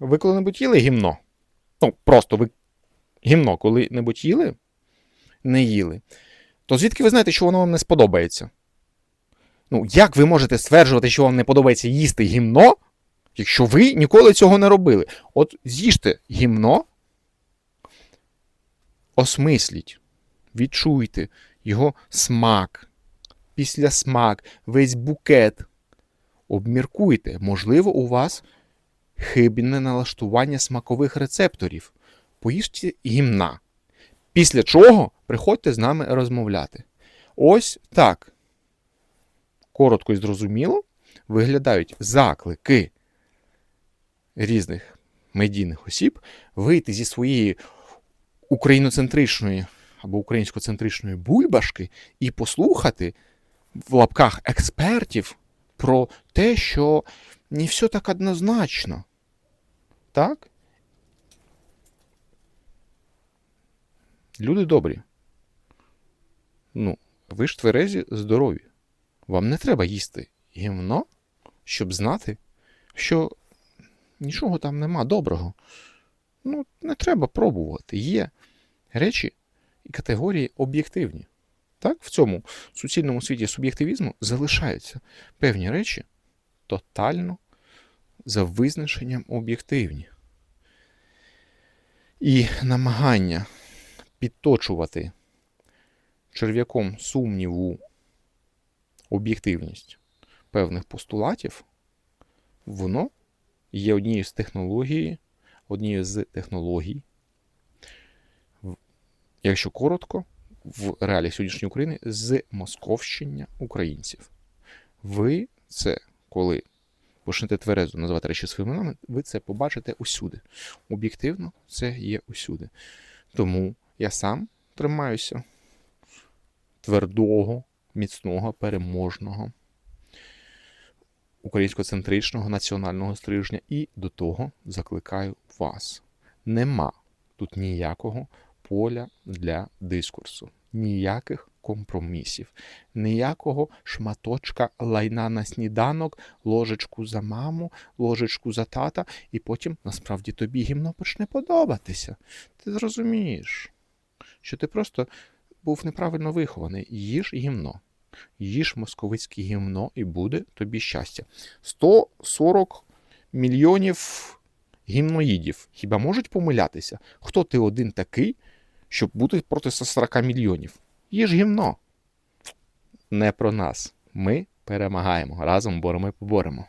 Ви коли-небудь їли гімно? Ну, просто ви гімно коли-небудь їли? Не їли. То звідки ви знаєте, що воно вам не сподобається? Ну, як ви можете стверджувати, що вам не подобається їсти гімно, якщо ви ніколи цього не робили? От з'їжте гімно, осмисліть, відчуйте його смак, після смак, весь букет. Обміркуйте, можливо, у вас хибне налаштування смакових рецепторів. Поїжте гімна. Після чого приходьте з нами розмовляти. Ось так. Коротко і зрозуміло виглядають заклики різних медійних осіб вийти зі своєї україноцентричної або українськоцентричної бульбашки і послухати в лапках експертів про те, що не все так однозначно. Так? Люди добрі. Ну, ви ж тверезі здорові. Вам не треба їсти гімно, щоб знати, що нічого там нема доброго. Ну, не треба пробувати. Є речі і категорії об'єктивні. Так, в цьому суцільному світі суб'єктивізму залишаються певні речі тотально за визначенням об'єктивні. І намагання підточувати черв'яком сумніву об'єктивність певних постулатів, воно є однією з технологій, однією з технологій, якщо коротко, в реаліях сьогоднішньої України з московщення українців. Ви це, коли почнете тверезо називати речі своїми іменами, ви це побачите усюди. Об'єктивно, це є усюди. Тому я сам тримаюся твердого, міцного, переможного, українськоцентричного національного стрижня і до того закликаю вас. Нема тут ніякого поля для дискурсу, ніяких компромісів, ніякого шматочка лайна на сніданок, ложечку за маму, ложечку за тата, і потім насправді тобі гімно почне подобатися. Ти зрозумієш, що ти просто був неправильно вихований. Їж гімно. Їж московицьке гімно, і буде тобі щастя. 140 мільйонів гімноїдів. Хіба можуть помилятися? Хто ти один такий, щоб бути проти 140 мільйонів? Їж гімно. Не про нас. Ми перемагаємо. Разом боремо і поборемо.